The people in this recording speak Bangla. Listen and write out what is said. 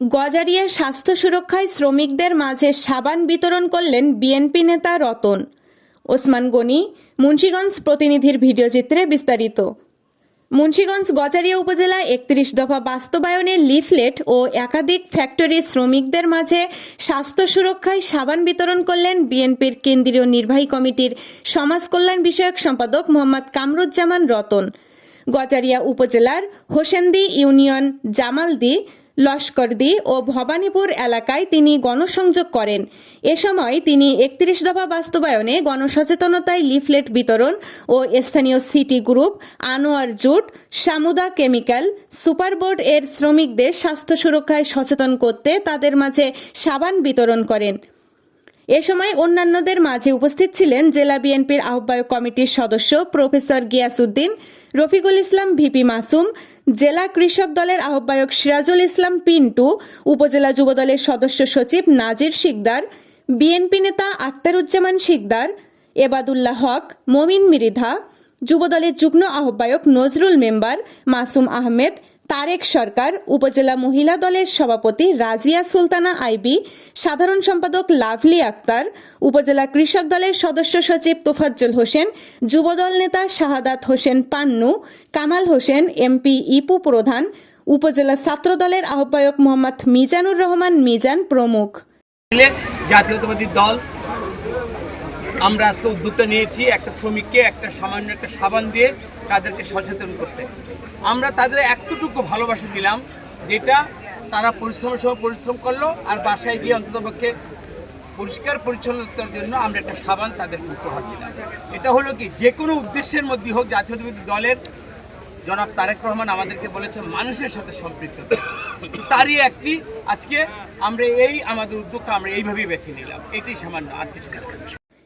গজারিয়া স্বাস্থ্য সুরক্ষায় শ্রমিকদের মাঝে সাবান বিতরণ করলেন বিএনপি নেতা রতন। ওসমান গনি, মুন্সীগঞ্জ প্রতিনিধির ভিডিওচিত্রে বিস্তারিত। মুন্সীগঞ্জ গজারিয়া উপজেলা একত্রিশ দফা বাস্তবায়নের লিফলেট ও একাধিক ফ্যাক্টরির শ্রমিকদের মাঝে স্বাস্থ্য সুরক্ষায় সাবান বিতরণ করলেন বিএনপির কেন্দ্রীয় নির্বাহী কমিটির সমাজ কল্যাণ বিষয়ক সম্পাদক মোহাম্মদ কামরুজ্জামান রতন। গজারিয়া উপজেলার হোসেন্দি ইউনিয়ন জামালদি লস্করদি ও ভবানীপুর এলাকায় তিনি গণসংযোগ করেন। এ সময় তিনি একত্রিশ দফা বাস্তবায়নে গণসচেতনতায় লিফলেট বিতরণ ও স্থানীয় City Group, Anwar jute, Samuda chemical Superboard এর শ্রমিকদের স্বাস্থ্য সুরক্ষায় সচেতন করতে তাদের মাঝে সাবান বিতরণ করেন। এ সময় অন্যান্যদের মাঝে উপস্থিত ছিলেন জেলা বিএনপির আহ্বায়ক কমিটির সদস্য প্রফেসর গিয়াসউদ্দিন, রফিকুল ইসলাম ভিপি মাসুম জেলা কৃষক দলের আহ্বায়ক সিরাজুল ইসলাম পিন্টু, উপজেলা যুবদলের সদস্য সচিব নাজির শিকদার, বিএনপি নেতা আক্তারুজ্জামান শিকদার, এবাদুল্লাহ হক, মমিন মিরিধা যুবদলের যুগ্ম আহ্বায়ক নজরুল মেম্বার মাসুম আহমেদ তারেক সরকার, উপজেলা মহিলা দলের সভাপতি রাজিয়া সুলতানা আইবি, সাধারণ সম্পাদক লাভলি আক্তার, উপজেলা কৃষক দলের সদস্য সচিব তোফাজ্জল হোসেন, যুবদল নেতা শাহাদাত হোসেন পান্নু, কামাল হোসেন, এমপি ইপু প্রধান, উপজেলা ছাত্র দলের আহ্বায়ক মোহাম্মদ মিজানুর রহমান মিজান প্রমুখ। জাতীয়তাবাদী দল আমরা আজকে উদ্যোগটা নিয়েছি একটা শ্রমিককে, একটা সামান্য একটা সাবান দিয়ে তাদেরকে সচেতন করতে আমরা তাদের এতটুকু ভালোবাসা দিলাম, যেটা তারা পরিশ্রমের সময় পরিশ্রম করল আর বাসায় গিয়ে অন্ততপক্ষে পরিষ্কার পরিচ্ছন্নতার জন্য আমরা একটা সাবান তাদের উপহার দিলাম এটা হলো কি যে কোনো উদ্দেশ্যের মধ্যে হোক জাতীয়তাবাদী দলের জনাব তারেক রহমান আমাদেরকে বলেছে মানুষের সাথে সম্পৃক্ত। তারই একটি আজকে আমরা এই, আমাদের উদ্যোগটা আমরা এইভাবেই বেছে নিলাম এটাই সামান্য আর কিছু না।